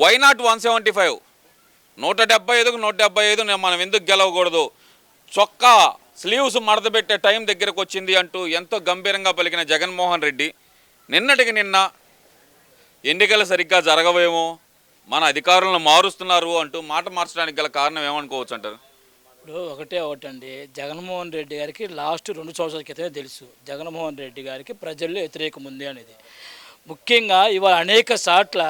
Why not one seventy five నూట డెబ్బై ఐదుకు నూట డెబ్బై ఐదు మనం ఎందుకు గెలవకూడదు? చొక్కా స్లీవ్స్ మడతపెట్టే టైం దగ్గరకు వచ్చింది అంటూ ఎంతో గంభీరంగా పలికిన జగన్మోహన్ రెడ్డి నిన్నటికి నిన్న ఎన్నికలు సరిగ్గా జరగవేమో మన అధికారులను మారుస్తున్నారు అంటూ మాట మార్చడానికి గల కారణం ఏమనుకోవచ్చు అంటారు? ఇప్పుడు ఒకటే ఒకటండి. జగన్మోహన్ రెడ్డి గారికి లాస్ట్ రెండు సంవత్సరాల క్రితమే తెలుసు. జగన్మోహన్ రెడ్డి గారికి ప్రజల్లో వ్యతిరేకం ఉంది అనేది. ముఖ్యంగా ఇవాళ అనేక సార్ల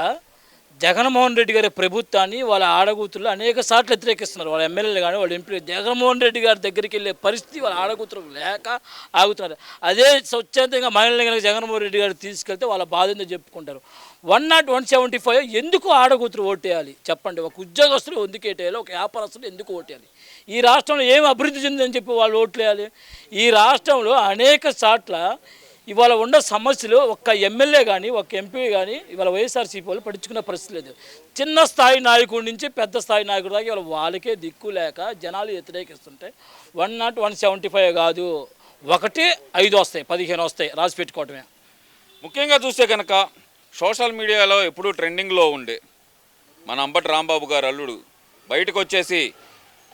జగన్మోహన్ రెడ్డి గారి ప్రభుత్వాన్ని వాళ్ళ ఆడగూతులు అనేక సార్లు వ్యతిరేకిస్తున్నారు. వాళ్ళ ఎమ్మెల్యేలు కానీ వాళ్ళ ఎంపీలు జగన్మోహన్ రెడ్డి గారి దగ్గరికి వెళ్ళే పరిస్థితి వాళ్ళ ఆడగూతులు లేక ఆగుతున్నారు. అదే స్వచ్ఛందంగా మహిళలు కనుక జగన్మోహన్ రెడ్డి గారు తీసుకెళ్తే వాళ్ళ బాధ్యత చెప్పుకుంటారు. One not one seventy five ఎందుకు ఆడగూతులు ఓటేయాలి? చెప్పండి. ఒక ఉద్యోగస్తులు ఎందుకు ఓటేయాలి? ఒక వ్యాపారస్తులు ఎందుకు ఓటేయాలి? ఈ రాష్ట్రంలో ఏం అభివృద్ధి చెందని చెప్పి వాళ్ళు ఓట్లేయాలి? ఈ రాష్ట్రంలో అనేక సార్ల ఇవాళ ఉన్న సమస్యలు ఒక్క ఎమ్మెల్యే కానీ ఒక ఎంపీ కానీ ఇవాళ వైఎస్ఆర్సీపీ వాళ్ళు పట్టించుకునే పరిస్థితి లేదు. చిన్న స్థాయి నాయకుడి నుంచి పెద్ద స్థాయి నాయకుడి దాకా ఇవాళ వాళ్ళకే దిక్కు లేక జనాలు వ్యతిరేకిస్తుంటే one not one seventy five కాదు. ఒకటి ఐదు వస్తాయి పదిహేను వస్తాయి రాసి పెట్టుకోవటమే. ముఖ్యంగా చూస్తే కనుక సోషల్ మీడియాలో ఎప్పుడూ ట్రెండింగ్లో ఉండే మన అంబటి రాంబాబు గారు అల్లుడు బయటకు వచ్చేసి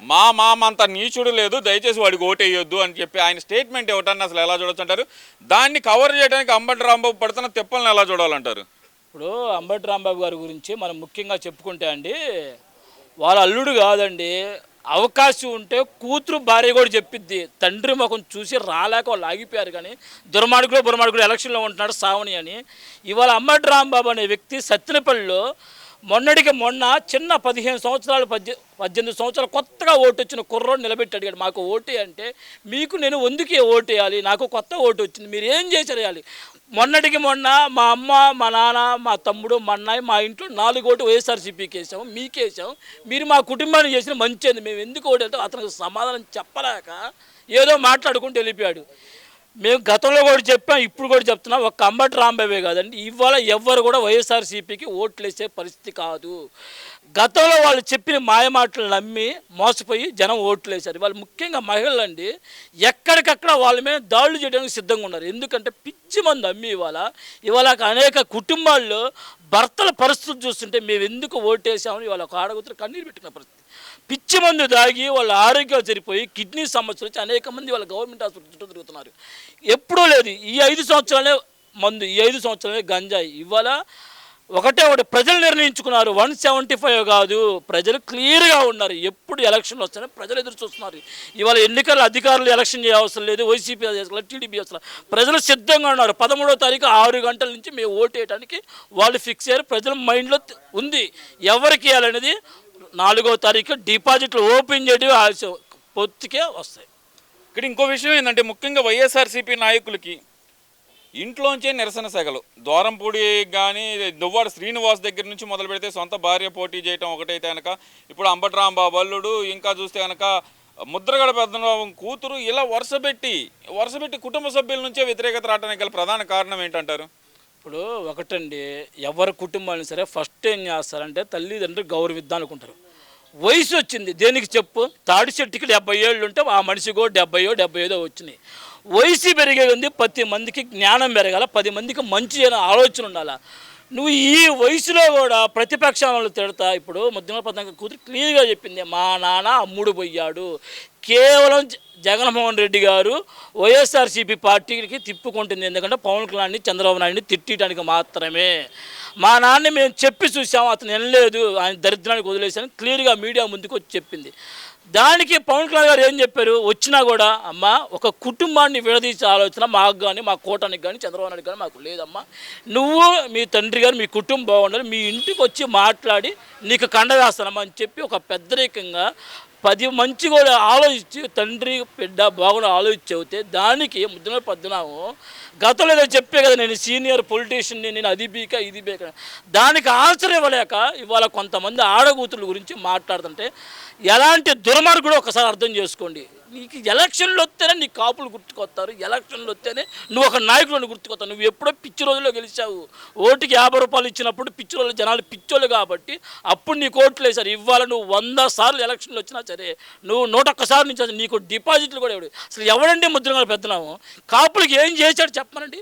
మా మామంత నీచుడు లేదు దయచేసి వాడికి ఓటేయొద్దు అని చెప్పి ఆయన స్టేట్మెంట్ ఇవ్వటాన్ని అసలు ఎలా చూడొచ్చు దాన్ని కవర్ చేయడానికి అంబటి రాంబాబు పడుతున్న తిప్పలను ఎలా చూడాలంటారు? ఇప్పుడు అంబటి రాంబాబు గారి గురించి మనం ముఖ్యంగా చెప్పుకుంటే అండి వాళ్ళ అల్లుడు కాదండి అవకాశం ఉంటే కూతురు భార్య కూడా చెప్పిద్ది. తండ్రి ముఖం చూసి రాలేక వాళ్ళు ఆగిపోయారు కానీ దుర్మార్గుడు బుర్మార్గుడు ఎలక్షన్లో ఉంటున్నాడు సావని అని. ఇవాళ అంబటి రాంబాబు అనే వ్యక్తి సత్తినపల్లిలో మొన్నటికి మొన్న చిన్న పదిహేను సంవత్సరాలు పద్దె పద్దెనిమిది సంవత్సరాలు కొత్తగా ఓటు వచ్చిన కుర్రోడు నిలబెట్టి అడిగాడు మాకు ఓటే అంటే మీకు నేను వందుకే వేయాలి? నాకు కొత్త ఓటు వచ్చింది. మీరు ఏం చేసేయాలి మొన్నటికి మొన్న మా అమ్మ మా నాన్న మా తమ్ముడు మా అన్నయ్య మా ఇంట్లో నాలుగు ఓటు వైఎస్ఆర్సీపీకి వేసాము మీకేసాం మీరు మా కుటుంబాన్ని చేసిన మంచిది మేము ఎందుకు ఓటు వెళ్తాం అతనికి సమాధానం చెప్పలేక ఏదో మాట్లాడుకుంటూ వెళ్ళిపోయాడు. మేము గతంలో కూడా చెప్పాం ఇప్పుడు కూడా చెప్తున్నాం. ఒక అంబటి రాంబాబే కాదండి. ఇవాళ ఎవ్వరు కూడా వైఎస్ఆర్సీపీకి ఓట్లు వేసే పరిస్థితి కాదు. గతంలో వాళ్ళు చెప్పిన మాయమాటలు నమ్మి మోసపోయి జనం ఓట్లు వేశారు వాళ్ళు ముఖ్యంగా మహిళలు అండి ఎక్కడికక్కడ వాళ్ళ మీద దాడులు చేయడానికి సిద్ధంగా ఉన్నారు. ఎందుకంటే పిచ్చి మంది అమ్మి ఇవాళ ఇవాళ అనేక కుటుంబాల్లో భర్తల పరిస్థితులు చూస్తుంటే మేము ఎందుకు ఓటేసామని ఇవాళ ఒక ఆడగుతులు కన్నీరు పెట్టిన పరిస్థితి. పిచ్చి మందు దాగి వాళ్ళ ఆరోగ్యాలు సరిపోయి కిడ్నీ సమస్యలు వచ్చి అనేక మంది వాళ్ళ గవర్నమెంట్ హాస్పిటల్ చుట్టూ తిరుగుతున్నారు. ఎప్పుడూ లేదు. ఈ ఐదు సంవత్సరాలే మందు ఈ ఐదు సంవత్సరాలే గంజాయి. ఇవాళ ఒకటే ఒకటి ప్రజలు నిర్ణయించుకున్నారు. వన్ సెవెంటీ ఫైవ్ కాదు. ప్రజలు క్లియర్గా ఉన్నారు. ఎప్పుడు ఎలక్షన్లు వస్తాయో ప్రజలు ఎదురు చూస్తున్నారు. ఇవాళ ఎన్నికల అధికారులు ఎలక్షన్ చేయవసరం లేదు. వైసీపీ చేసుకోవాలి టీడీపీ అవసరం ప్రజలు సిద్ధంగా ఉన్నారు. పదమూడవ తారీఖు ఆరు గంటల నుంచి మేము ఓటు వేయడానికి వాళ్ళు ఫిక్స్ అయ్యారు. ప్రజల మైండ్లో ఉంది. ఎవరికి వేయాలనేది నాలుగో తారీఖు డిపాజిట్లు ఓపెన్ చేయడం ఆలస్యం పొత్తుకే వస్తాయి. ఇక్కడ ఇంకో విషయం ఏంటంటే ముఖ్యంగా వైఎస్ఆర్సీపీ నాయకులకి ఇంట్లోంచే నిరసన సెగలు. ద్వారంపూడి కానీ దువ్వాడ శ్రీనివాస్ దగ్గర నుంచి మొదలు పెడితే సొంత భార్య పోటీ చేయటం ఒకటైతే కనుక ఇప్పుడు అంబటి రాంబాబు అల్లుడు ఇంకా చూస్తే కనుక ముద్రగడ పెద్దబాబు కూతురు ఇలా వరుసపెట్టి వరుసపెట్టి కుటుంబ సభ్యుల నుంచే వ్యతిరేకత రావడానికి గల ప్రధాన కారణం ఏంటంటారు? ఇప్పుడు ఒకటండి ఎవరి కుటుంబాన్ని సరే ఫస్ట్ ఏం చేస్తారంటే తల్లిదండ్రులు గౌరవిద్దాం అనుకుంటారు. వయసు వచ్చింది దేనికి చెప్పు? తాడి చెట్టుకి డెబ్బై ఏళ్ళు ఉంటే ఆ మనిషికో డెబ్బయో డెబ్బై ఐదో వచ్చినాయి. వయసు పెరిగే ఉంది పది మందికి జ్ఞానం పెరగాల పది మందికి మంచి ఆలోచన ఉండాలా? నువ్వు ఈ వయసులో కూడా ప్రతిపక్షాలను తిడతా ఇప్పుడు ముద్దుమ పద్నాలుగు కూతురు క్లియర్గా చెప్పింది మా నాన్న అమ్ముడు పోయాడు కేవలం జగన్మోహన్ రెడ్డి గారు వైఎస్ఆర్సీపీ పార్టీకి తిప్పుకుంటుంది. ఎందుకంటే పవన్ కళ్యాణ్ని చంద్రబాబు నాయుడిని తిట్టడానికి మాత్రమే. మా నాన్న మేము చెప్పి చూసాం అతను వినలేదు ఆయన దరిద్రానికి వదిలేసాను క్లియర్గా మీడియా ముందుకు వచ్చి చెప్పింది. దానికి పవన్ కళ్యాణ్ గారు ఏం చెప్పారు? వచ్చినా కూడా అమ్మ ఒక కుటుంబాన్ని విడదీసే ఆలోచన మాకు కానీ మా కూటానికి కానీ చంద్రబాబు నాయుడు కానీ మాకు లేదమ్మా. నువ్వు మీ తండ్రి గారు మీ కుటుంబం బాగుండాలి మీ ఇంటికి వచ్చి మాట్లాడి నీకు కండ వేస్తానమ్మా అని చెప్పి ఒక పెద్దరికంగా పది మంచి కూడా ఆలోచించి తండ్రి బిడ్డ బాగుండా ఆలోచించి చెబితే దానికి ముద్దున పద్దునాము గతంలో ఏదో చెప్పే కదా నేను సీనియర్ పొలిటీషియన్ని నేను అది బీక ఇది బీక దానికి ఆన్సర్ ఇవ్వలేక ఇవాళ కొంతమంది ఆడగూతుల గురించి మాట్లాడుతుంటే ఎలాంటి దుర్మార్గుడు ఒకసారి అర్థం చేసుకోండి. నీకు ఎలక్షన్లు వస్తేనే నీ కాపులు గుర్తుకొస్తారు. ఎలక్షన్లు వస్తేనే నువ్వు ఒక నాయకుడు గుర్తుకొస్తావు. నువ్వు ఎప్పుడో పిచ్చి రోజుల్లో గెలిచావు. ఓటుకి యాభై రూపాయలు ఇచ్చినప్పుడు పిచ్చి రోజులు జనాలు పిచ్చోళ్ళు కాబట్టి అప్పుడు నీకు ఓట్లు వేశారు. ఇవాళ నువ్వు వంద సార్లు ఎలక్షన్లు వచ్చినా సరే నువ్వు నూట ఒక్కసారి నుంచి నీకు డిపాజిట్లు కూడా ఎవడు అసలు ఎవడండి ముద్రగా పెద్దనాము? కాపులకి ఏం చేశాడు చెప్పమనండి?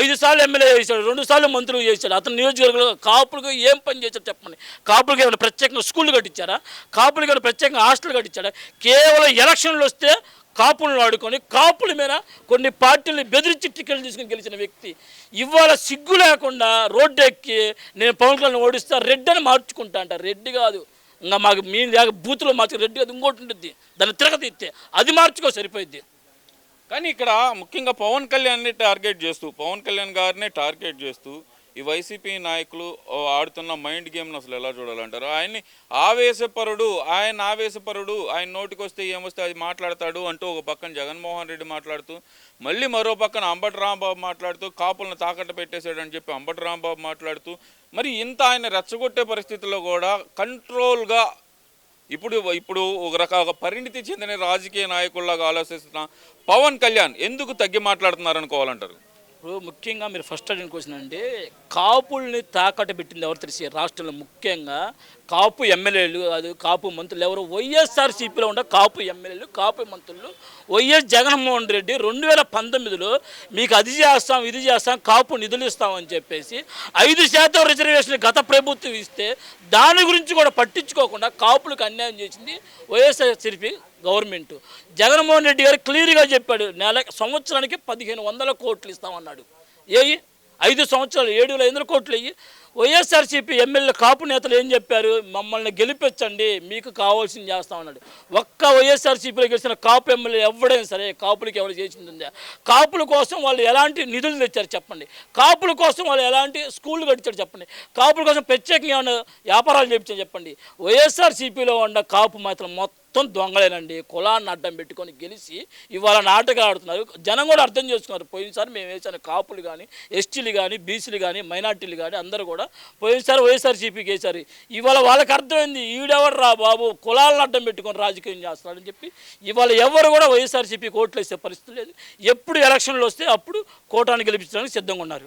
ఐదు సార్లు ఎమ్మెల్యే చేశాడు రెండు సార్లు మంత్రులు చేశాడు. అతను నియోజకవర్గంలో కాపులకు ఏం పని చేశాడు చెప్పండి. కాపులకు ఏమైనా ప్రత్యేకంగా స్కూళ్ళు కట్టించారా కాపులకు ఏమైనా ప్రత్యేకంగా హాస్టల్ కట్టించారా కేవలం ఎలక్షన్లు వస్తే కాపులను ఆడుకొని కాపుల మీద కొన్ని పార్టీలు బెదిరించి టికెట్లు తీసుకుని గెలిచిన వ్యక్తి. ఇవాళ సిగ్గు లేకుండా రోడ్డు ఎక్కి నేను పవన్ కళ్యాణ్ ఓడిస్తా రెడ్డి అని మార్చుకుంటా అంట. రెడ్డి కాదు. ఇంకా మాకు మీ లేక బూతులో మార్చు రెడ్డి కాదు ఇంకోటి ఉంటుంది దాన్ని తిరగతీస్తే అది మార్చుకో సరిపోయింది కానీ ఇక్కడ ముఖ్యంగా పవన్ కళ్యాణ్ని టార్గెట్ చేస్తూ పవన్ కళ్యాణ్ గారిని టార్గెట్ చేస్తూ ఈ వైసీపీ నాయకులు ఆడుతున్న మైండ్ గేమ్ను అసలు ఎలా చూడాలంటారు? ఆయన్ని ఆవేశపరుడు ఆయన ఆవేశపరుడు ఆయన నోటికి వస్తే ఏమొస్తే అది మాట్లాడతాడు అంటూ ఒక పక్కన జగన్మోహన్ రెడ్డి మాట్లాడుతూ మళ్ళీ మరో పక్కన అంబటి రాంబాబు మాట్లాడుతూ కాపులను తాకట్టు పెట్టేశాడని చెప్పి అంబటి రాంబాబు మాట్లాడుతూ మరి ఇంత ఆయన రెచ్చగొట్టే పరిస్థితుల్లో కూడా కంట్రోల్గా ఇప్పుడు ఇప్పుడు ఒక రకాల పరిణితి చెందిన రాజకీయ నాయకుల్లాగా ఆలోచిస్తున్న పవన్ కళ్యాణ్ ఎందుకు తగ్గి మాట్లాడుతున్నారు అనుకోవాలంటారు? ఇప్పుడు ముఖ్యంగా మీరు ఫస్ట్ అడిగిన క్వశ్చన్ అంటే కాపుల్ని తాకట్టు పెట్టింది ఎవరు తెలిసి? రాష్ట్రంలో ముఖ్యంగా కాపు ఎమ్మెల్యేలు అది కాపు మంత్రులు ఎవరు? వైఎస్ఆర్సీపీలో ఉన్న కాపు ఎమ్మెల్యేలు కాపు మంత్రులు వైఎస్ జగన్మోహన్ రెడ్డి రెండు వేల పంతొమ్మిదిలో మీకు అది చేస్తాం ఇది చేస్తాం కాపు నిధులు ఇస్తామని చెప్పేసి ఐదు శాతం రిజర్వేషన్ గత ప్రభుత్వం ఇస్తే దాని గురించి కూడా పట్టించుకోకుండా కాపులకు అన్యాయం చేసింది వైఎస్ఆర్సీపీ గవర్నమెంట్. జగన్మోహన్ రెడ్డి గారు క్లియర్గా చెప్పాడు నెల సంవత్సరానికి పదిహేను వందల కోట్లు ఇస్తామన్నాడు. ఏయి ఐదు సంవత్సరాలు ఏడు వేల ఐదు కోట్లు అయ్యి వైఎస్ఆర్సీపీ ఎమ్మెల్యే కాపు నేతలు ఏం చెప్పారు? మమ్మల్ని గెలిపించండి మీకు కావాల్సింది చేస్తామన్నాడు. ఒక్క వైఎస్ఆర్సీపీలో గెలిచిన కాపు ఎమ్మెల్యే ఎవడైనా సరే కాపులకి ఎవరు చేసింది ఉందా కాపుల కోసం వాళ్ళు ఎలాంటి నిధులు తెచ్చారు చెప్పండి? కాపుల కోసం వాళ్ళు ఎలాంటి స్కూళ్ళు కట్టించారు చెప్పండి? కాపుల కోసం ప్రత్యేకంగా ఏమైనా వ్యాపారాలు చేపించారు చెప్పండి? వైఎస్ఆర్సీపీలో ఉన్న కాపు మాత్రం మొత్తం మొత్తం దొంగలేనండి. కులాన్ని అడ్డం పెట్టుకొని గెలిచి ఇవాళ నాటకాలు ఆడుతున్నారు. జనం కూడా అర్థం చేసుకున్నారు. పోయినసారి మేము వేసాను కాపులు కానీ ఎస్టీలు కానీ బీసీలు కానీ మైనార్టీలు కానీ అందరూ కూడా పోయినసారి వైఎస్ఆర్సీపీకి వేశారు. ఇవాళ వాళ్ళకి అర్థమైంది ఈడెవరు రా బాబు? కులాలను అడ్డం పెట్టుకొని రాజకీయం చేస్తున్నాడని చెప్పి ఇవాళ ఎవరు కూడా వైఎస్ఆర్సీపీకి ఓట్లు వేసే పరిస్థితి లేదు. ఎప్పుడు ఎలక్షన్లు వస్తే అప్పుడు కోటాన్ని గెలిపించడానికి సిద్ధంగా ఉన్నారు.